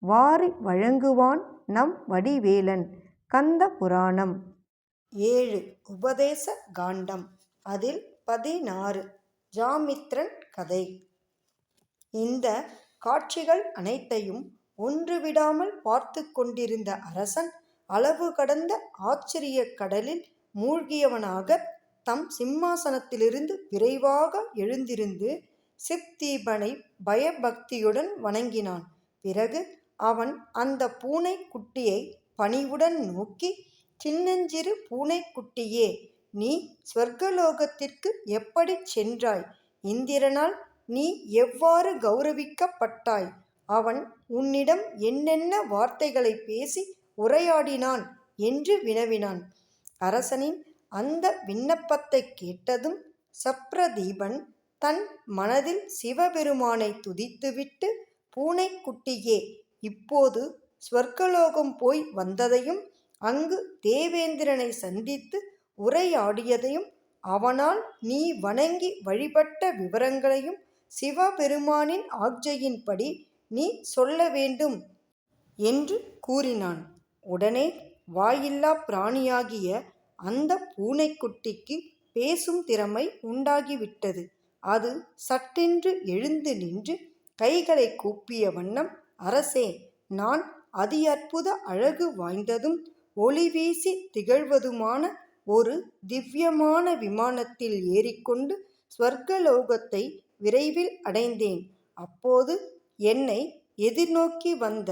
வாரி வழங்குவான் நம் வடிவேலன். கந்த புராணம். ஏழு. உபதேச காண்டம். அதில் பதினாறு. ஜாமித்ரன் கதை. இந்த காட்சிகள் அனைத்தையும் ஒன்றுவிடாமல் பார்த்து கொண்டிருந்த அரசன் அளவு கடந்த ஆச்சரியக் கடலில் மூழ்கியவனாக தம் சிம்மாசனத்திலிருந்து விரைவாக எழுந்திருந்து சித்தீபனை பயபக்தியுடன் வணங்கினான். பிறகு அவன் அந்த பூனைக்குட்டியை பணிவுடன் நோக்கி சின்னஞ்சிறு பூனைக்குட்டியே நீ ஸ்வர்கலோகத்திற்கு எப்படிச் சென்றாய்? இந்திரனால் நீ எவ்வாறு கௌரவிக்கப்பட்டாய்? அவன் உன்னிடம் என்னென்ன வார்த்தைகளைப் பேசி உரையாடினான்? என்று வினவினான். அரசனின் அந்த விண்ணப்பத்தைக் கேட்டதும் சப்ரதீபன் தன் மனதில் சிவபெருமானை துதித்துவிட்டு பூனைக்குட்டியே இப்போது ஸ்வர்க்கலோகம் போய் வந்ததையும் அங்கு தேவேந்திரனை சந்தித்து உரையாடியதையும் அவனால் நீ வணங்கி வழிபட்ட விவரங்களையும் சிவபெருமானின் ஆக்ஜையின்படி நீ சொல்ல வேண்டும் என்று கூறினான். உடனே வாயில்லா பிராணியாகிய அந்த பூனைக்குட்டிக்கு பேசும் திறமை உண்டாகிவிட்டது. அது சட்டென்று எழுந்து நின்று கைகளை கூப்பிய வண்ணம் அரசே நான் அதி அற்புத அழகு வாய்ந்ததும் ஒளிவீசி திகழ்வதுமான ஒரு திவ்யமான விமானத்தில் ஏறிக்கொண்டு ஸ்வர்கலோகத்தை விரைவில் அடைந்தேன். அப்போது என்னை எதிர்நோக்கி வந்த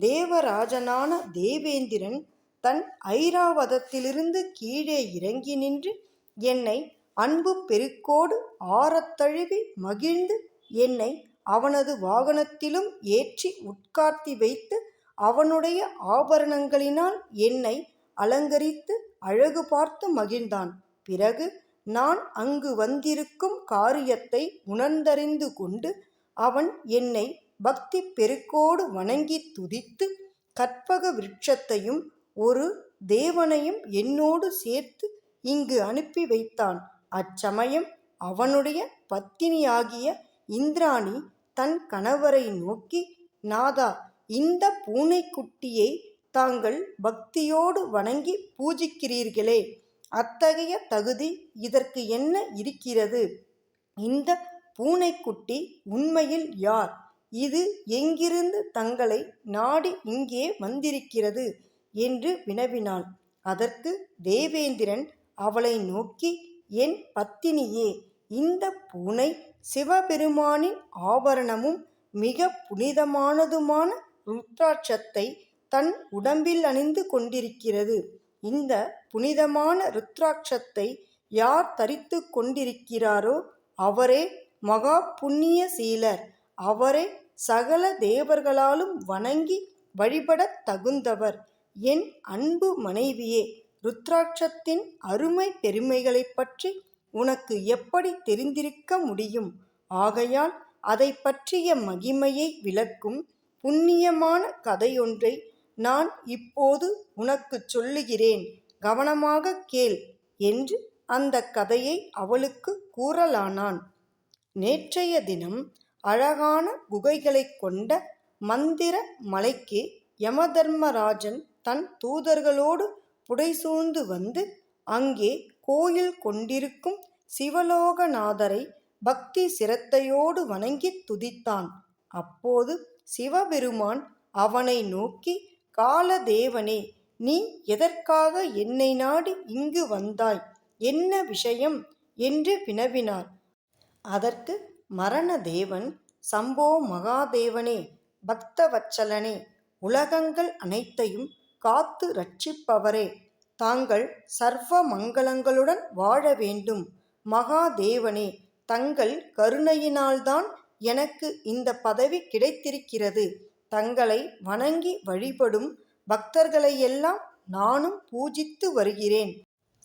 தேவராஜனான தேவேந்திரன் தன் ஐராவதத்திலிருந்து கீழே இறங்கி நின்று என்னை அன்பு பெருக்கோடு ஆறத்தழுவி மகிழ்ந்து என்னை அவனது வாகனத்திலும் ஏற்றி உட்கார்த்தி வைத்து அவனுடைய ஆபரணங்களினால் என்னை அலங்கரித்து அழகு பார்த்து மகிழ்ந்தான். பிறகு நான் அங்கு வந்திருக்கும் காரியத்தை உணர்ந்தறிந்து கொண்டு அவன் என்னை பக்தி பெருக்கோடு வணங்கி துதித்து கற்பக விருட்சத்தையும் ஒரு தேவனையும் என்னோடு சேர்த்து இங்கு அனுப்பி வைத்தான். அச்சமயம் அவனுடைய பத்தினியாகிய இந்திராணி தன் கணவரை நோக்கி நாதா இந்த பூனைக்குட்டியை தாங்கள் பக்தியோடு வணங்கி பூஜிக்கிறீர்களே. அத்தகைய தகுதி இதற்கு என்ன இருக்கிறது? இந்த பூனைக்குட்டி உண்மையில் யார்? இது எங்கிருந்து தங்களை நாடி இங்கே வந்திருக்கிறது? என்று வினவினாள். அதற்கு தேவேந்திரன் அவளை நோக்கி என் பத்தினியே இந்த பூனை சிவபெருமானின் ஆபரணமும் மிக புனிதமானதுமான ருத்ராட்சத்தை தன் உடம்பில் அணிந்து கொண்டிருக்கிறது. இந்த புனிதமான ருத்ராட்சத்தை யார் தரித்து கொண்டிருக்கிறாரோ அவரே மகா புண்ணிய சீலர். அவரே சகல தேவர்களாலும் வணங்கி வழிபடத் தகுந்தவர். என் அன்பு மனைவியே ருத்ராட்சத்தின் அருமை பெருமைகளைப் பற்றி உனக்கு எப்படி தெரிந்திருக்க முடியும்? ஆகையால் அதை பற்றிய மகிமையை விளக்கும் புண்ணியமான கதையொன்றை நான் இப்போது உனக்குச் சொல்லுகிறேன். கவனமாக கேள் என்று அந்த கதையை அவளுக்கு கூறலானான். நேற்றைய தினம் அழகான குகைகளைக் கொண்ட மந்திர மலைக்கு யமதர்மராஜன் தன் தூதர்களோடு புடைசூழ்ந்து வந்து அங்கே கோயில் கொண்டிருக்கும் சிவலோகநாதரை பக்தி சிரத்தையோடு வணங்கித் துதித்தான். அப்போது சிவபெருமான் அவனை நோக்கி காலதேவனே நீ எதற்காக என்னை நாடி இங்கு வந்தாய்? என்ன விஷயம்? என்று வினவினார் அதற்கு மரணதேவன் சம்போ மகாதேவனே பக்தவச்சலனே உலகங்கள் அனைத்தையும் காத்து ரட்சிப்பவரே தாங்கள் சர்வ மங்களங்களுடன் வாழ வேண்டும். மகாதேவனே தங்கள் கருணையினால்தான் எனக்கு இந்த பதவி கிடைத்திருக்கிறது. தங்களை வணங்கி வழிபடும் பக்தர்களையெல்லாம் நானும் பூஜித்து வருகிறேன்.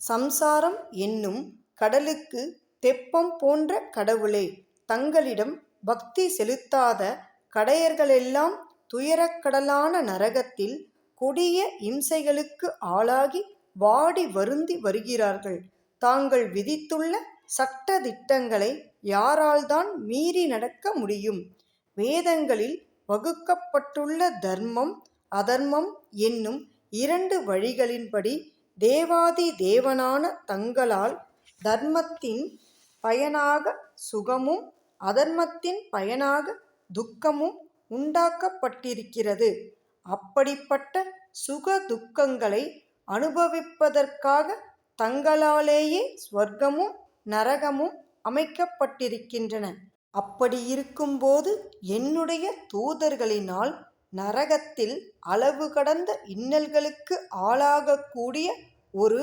சம்சாரம் என்னும் கடலுக்கு தெப்பம் போன்ற கடவுளே தங்களிடம் பக்தி செலுத்தாத கடையர்களெல்லாம் துயரக்கடலான நரகத்தில் கொடிய இம்சைகளுக்கு ஆளாகி வாடி வருந்தி வருகிறார்கள். தாங்கள் விதித்துள்ள சட்ட திட்டங்களை யாரால்தான் மீறி நடக்க முடியும்? வேதங்களில் வகுக்கப்பட்டுள்ள தர்மம் அதர்மம் என்னும் இரண்டு வழிகளின்படி தேவாதி தேவனான தங்களால் தர்மத்தின் பயனாக சுகமும் அதர்மத்தின் பயனாக துக்கமும் உண்டாக்கப்பட்டிருக்கிறது. அப்படிப்பட்ட சுக துக்கங்களை அனுபவிப்பதற்காக தங்களாலேயே ஸ்வர்க்கமும் நரகமும் அமைக்கப்பட்டிருக்கின்றன. அப்படி இருக்கும்போது என்னுடைய தூதர்களினால் நரகத்தில் அளவு கடந்த இன்னல்களுக்கு ஆளாகக்கூடிய ஒரு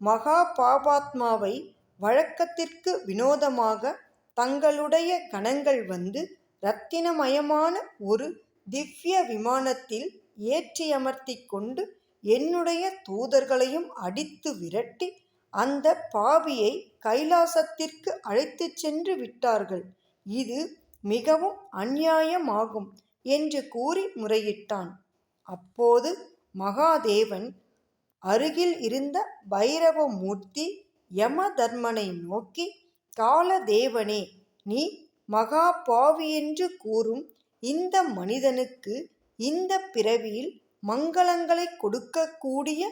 மகா பாபாத்மாவை வழக்கத்திற்கு வினோதமாக தங்களுடைய கணங்கள் வந்து இரத்தினமயமான ஒரு திவ்ய விமானத்தில் ஏற்றியமர்த்தி கொண்டு என்னுடைய தூதர்களையும் அடித்து விரட்டி அந்த பாவியை கைலாசத்திற்கு அழைத்துச் சென்று விட்டார்கள். இது மிகவும் அந்நியாயமாகும் என்று கூறி முறையிட்டான். அப்போது மகாதேவன் அருகில் இருந்த பைரவமூர்த்தி யமதர்மனை நோக்கி காலதேவனே நீ மகா பாவியென்று கூறும் இந்த மனிதனுக்கு இந்த பிறவியில் மங்களங்களை கொடுக்கக்கூடிய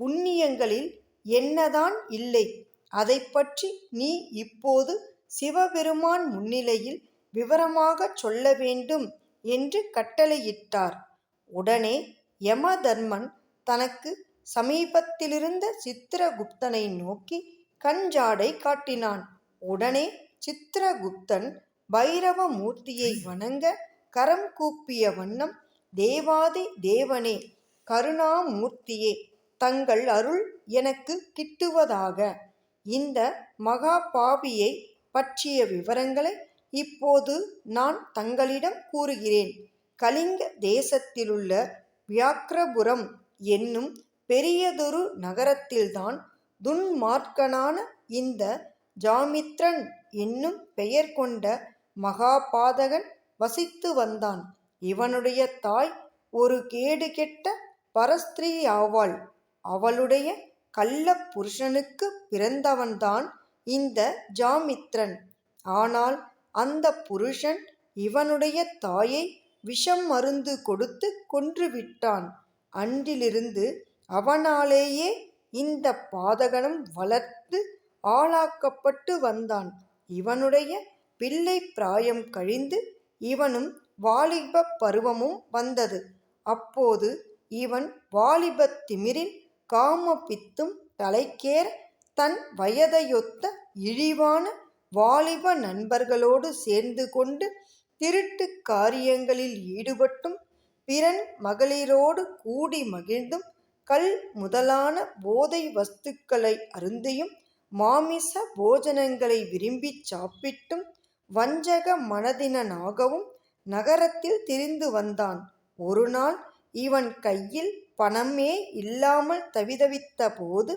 புண்ணியங்களில் என்னதான் இல்லை அதை பற்றி நீ இப்போது சிவபெருமான் முன்னிலையில் விவரமாகச் சொல்ல வேண்டும் என்று கட்டளையிட்டார். உடனே யமதர்மன் தனக்கு சமீபத்திலிருந்த சித்திரகுப்தனை நோக்கி கஞ்சாடை காட்டினான். உடனே சித்திரகுப்தன் பைரவ மூர்த்தியை வணங்க கரம் கூப்பிய வண்ணம் தேவாதி தேவனே கருணாமூர்த்தியே தங்கள் அருள் எனக்கு கிட்டுவதாக. இந்த மகா பாவியை பற்றிய விவரங்களை இப்போது நான் தங்களிடம் கூறுகிறேன். கலிங்க தேசத்திலுள்ள வியாக்கிரபுரம் என்னும் பெரியதொரு நகரத்தில்தான் துன்மார்க்கனான இந்த ஜாமித்ரன் என்னும் பெயர் கொண்ட மகாபாதகன் வசித்து வந்தான். இவனுடைய தாய் ஒரு கேடு கெட்ட பரஸ்திரீ ஆவாள். அவளுடைய கள்ள புருஷனுக்கு பிறந்தவன்தான் இந்த ஜாமித்ரன். ஆனால் அந்த புருஷன் இவனுடைய தாயை விஷம் மருந்து கொடுத்து கொன்றுவிட்டான். அன்றிலிருந்து அவனாலேயே இந்த பாதகனும் வளர்த்து ஆளாக்கப்பட்டு வந்தான். இவனுடைய பிள்ளை பிராயம் கழிந்து இவனும் வாலிப பருவமும் வந்தது. அப்போது இவன் வாலிபத் திமிரில் காம பித்தும் தலைக்கேற தன் வயதையொத்த இழிவான வாலிப நண்பர்களோடு சேர்ந்து கொண்டு திருட்டு காரியங்களில் ஈடுபட்டும் பிறன் மகளிரோடு கூடி மகிழ்ந்தும் கல் முதலான போதை வஸ்துக்களை அருந்தியும் மாமிச போஜனங்களை விரும்பி சாப்பிட்டும் வஞ்சக மனதினனாகவும் நகரத்தில் திரிந்து வந்தான். ஒரு நாள் இவன் கையில் பணமே இல்லாமல் தவிதவித்த போது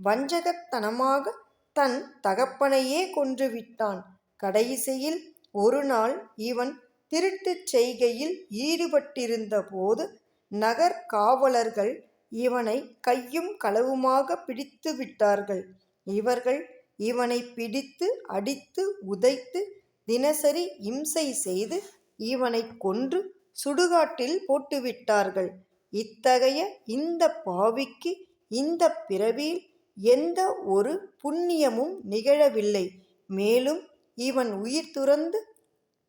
வஞ்சகத்தனமாக தன் தகப்பனையே கொன்றுவிட்டான் கடைசியில் ஒரு நாள் இவன் திருட்டுச் செய்கையில் ஈடுபட்டிருந்த போது நகர் காவலர்கள் இவனை கையும் களவுமாக பிடித்து விட்டார்கள். இவர்கள் இவனை பிடித்து அடித்து உதைத்து தினசரி இம்சை செய்து இவனை கொன்று சுடுகாட்டில் போட்டுவிட்டார்கள். இத்தகைய இந்த பாவிக்கு இந்த பிறவியில் எந்த ஒரு புண்ணியமும் நிகழவில்லை. மேலும் இவன் உயிர் துறந்து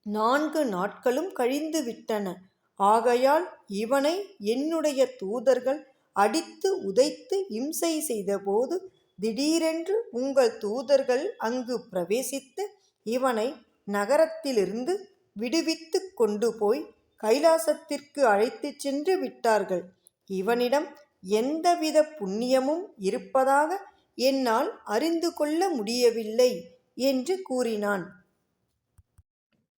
நான்கு நாட்களும் கழிந்து விட்டன. ஆகையால் இவனை என்னுடைய தூதர்கள் அடித்து உதைத்து இம்சை செய்தபோது திடீரென்று உங்கள் தூதர்கள் அங்கு பிரவேசித்து இவனை நகரத்திலிருந்து விடுவித்து கொண்டு போய் கைலாசத்திற்கு அழைத்துச் சென்று விட்டார்கள். இவனிடம் எந்தவித புண்ணியமும் இருப்பதாக என்னால் அறிந்து கொள்ள முடியவில்லை என்று கூறினான்.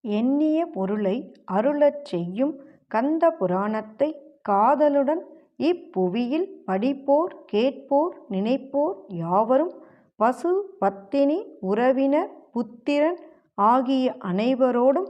எண்ணிய பொருளை அருளச் செய்யும் கந்த புராணத்தை காதலுடன் இப்புவியில் படிப்போர் கேட்போர் நினைப்போர் யாவரும் பசு பத்தினி உறவினர் புத்திரன் ஆகிய அனைவரோடும்